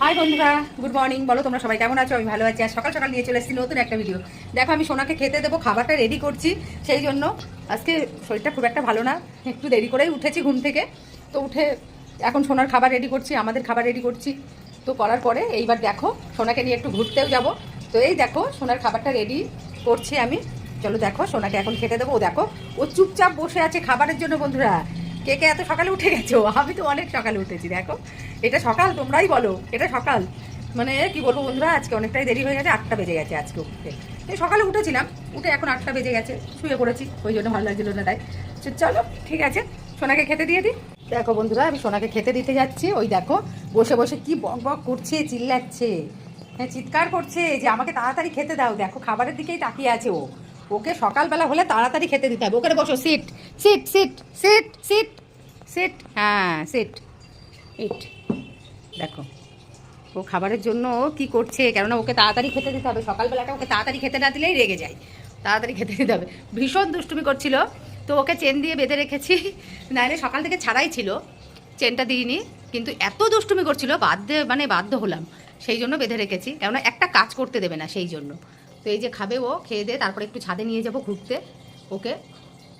High বন্ধুরা good morning বলো, তোমরা সবাই কেমন আছো? আমি ভালো আছি। আর সকাল সকাল নিয়ে চলে এসেছি নতুন একটা ভিডিও দেখো, আমি সোনাকে খেতে দেবো, খাবারটা রেডি করছি, সেই জন্য আজকে শরীরটা খুব একটা ভালো না। একটু দেরি করেই উঠেছি ঘুম থেকে। তো উঠে এখন সোনার খাবার রেডি করছি, আমাদের খাবার রেডি করছি। তো করার পরে এইবার দেখো, সোনাকে নিয়ে একটু ঘুরতেও যাব। তো এই দেখো, সোনার খাবারটা রেডি করছি আমি। চলো দেখো, সোনাকে এখন খেতে দেবো। ও দেখো, ও চুপচাপ বসে আছে খাবারের জন্য বন্ধুরা। কে কে এত সকালে উঠে গেছো? আমি তো অনেক সকালে উঠেছি, দেখো। এটা সকাল, তোমরাই বলো, এটা সকাল। মানে কি বলব বন্ধুরা, আজকে অনেকটাই দেরি হয়ে গেছে, আটটা বেজে গেছে আজকে উঠতে। সকালে উঠেছিলাম, উঠে এখন আটটা বেজে গেছে, শুয়ে পড়েছি, ওই জন্য ভালো লাগছিল না তাই। চলো, ঠিক আছে, সোনাকে খেতে দিয়ে দিই। দেখো বন্ধুরা, আমি সোনাকে খেতে দিতে যাচ্ছি, ওই দেখো, বসে বসে কি বক বক করছে, চিল্লাচ্ছে। হ্যাঁ চিৎকার করছে যে আমাকে তাড়াতাড়ি খেতে দাও, দেখো, খাবারের দিকেই তাকিয়ে আছে ও। ওকে সকালবেলা হলে তাড়াতাড়ি খেতে দিতে হবে, ওখানে বসো sit sit sit sit sit sit হ্যাঁ সেট ইট দেখো, ও খাবারের জন্য কি করছে, কেননা ওকে তাড়াতাড়ি খেতে দিতে হবে। সকালবেলাটা ওকে তাড়াতাড়ি খেতে না দিলেই রেগে যায়। তাড়াতাড়ি খেতে দিতে হবে। ভীষণ দুষ্টুমি করছিল। তো ওকে চেন দিয়ে বেঁধে রেখেছি। নাহলে সকাল থেকে ছাড়াই ছিল। চেনটা দিইনি, কিন্তু এত দুষ্টুমি করছিল, বাধ্য মানে বাধ্য হলাম। সেই জন্য বেঁধে রেখেছি। কেননা একটা কাজ করতে দেবে না সেই জন্য। তো এই যে খাবে ও, খেয়ে দিয়ে তারপরে একটু ছাদে নিয়ে যাব ঘুরতে। ওকে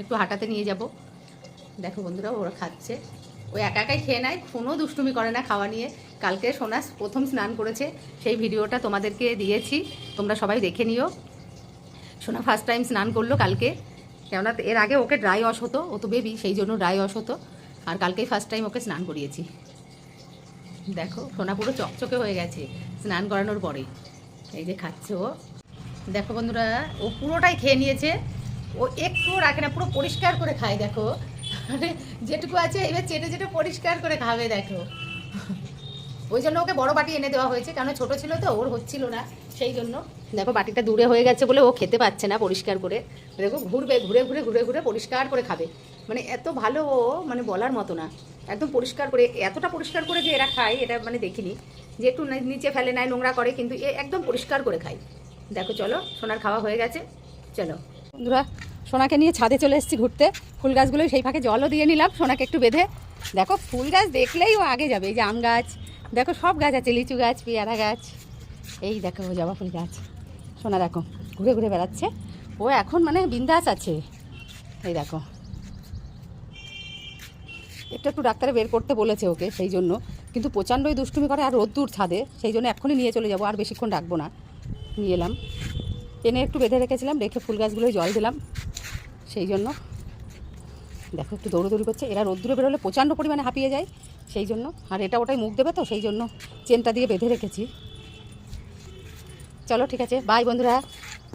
একটু হাঁটাতে নিয়ে যাব। দেখো বন্ধুরা, ওরা খাচ্ছে। ও একা একাই খেয়ে নেয় কোনো দুষ্টুমি করে না খাওয়া নিয়ে। কালকে সোনা প্রথম স্নান করেছে, সেই ভিডিওটা তোমাদেরকে দিয়েছি, তোমরা সবাই দেখে নিও। সোনা ফার্স্ট টাইম স্নান করল কালকে। কেননা এর আগে ওকে ড্রাই অস হতো, ও তো বেবি সেই জন্য ড্রাই অস হতো। আর কালকেই ফার্স্ট টাইম ওকে স্নান করিয়েছি। দেখো, সোনা পুরো চকচকে হয়ে গেছে স্নান করানোর পরে। এই যে খাচ্ছে ও। দেখো বন্ধুরা, ও পুরোটাই খেয়ে নিয়েছে। ও একটুও রাখে না, পুরো পরিষ্কার করে খায়, দেখো। মানে যেটুকু আছে, এবার চেটে চেটে পরিষ্কার করে খাবে, দেখো। ওই জন্য ওকে বড় বাটি এনে দেওয়া হয়েছে কারণ ছোট ছিল তো, ওর হচ্ছিল না, সেই জন্য। দেখো, বাটিটা দূরে হয়ে গেছে বলে ও খেতে পাচ্ছে না পরিষ্কার করে। দেখো, ঘুরবে, ঘুরে ঘুরে ঘুরে ঘুরে পরিষ্কার করে খাবে। মানে এত ভালো ও মানে বলার মতো না। একদম পরিষ্কার করে, এতটা পরিষ্কার করে যে এরা খায়, এটা মানে দেখিনি। যে একটু নিচে ফেলে নেয়, নোংরা করে, কিন্তু এ একদম পরিষ্কার করে খায়। দেখো, চলো, সোনার খাওয়া হয়ে গেছে, চলো। বন্ধুরা সোনাকে নিয়ে ছাদে চলে এসেছি ঘুরতে। ফুল গাছগুলো সেই ফাঁকে জলও দিয়ে নিলাম, সোনাকে একটু বেঁধে। দেখো, ফুল গাছ দেখলেই ও আগে যাবে। এই যে আম গাছ, দেখো সব গাছ আছে, লিচু গাছ, পেয়ারা গাছ। এই দেখো, জবা ফুল গাছ। সোনা দেখো, ঘুরে ঘুরে বেড়াচ্ছে। ও এখন মানে বিন্দাস আছে। এই দেখো। একটু একটু ডাক্তারে বের করতে বলেছে ওকে সেই জন্য। কিন্তু প্রচণ্ডই দুষ্টুমি করে আর রোদ্দুর ছাদে। সেই জন্য এখনই নিয়ে চলে যাব, আর বেশিক্ষণ রাখব না। নিয়ে এলাম। এনে একটু বেঁধে রেখেছিলাম, রেখে ফুল গাছগুলোই জল দিলাম। সেই জন্য দেখো একটু দৌড়োদৌড়ি করছে। এরা রোদ্দুরে বেরোলে প্রচণ্ড পরিমাণে হাঁপিয়ে যায়, সেই জন্য। আর এটা ওটাই মুখ দেবে তো, সেই জন্য চেনটা দিয়ে বেঁধে রেখেছি। চলো ঠিক আছে বাই বন্ধুরা।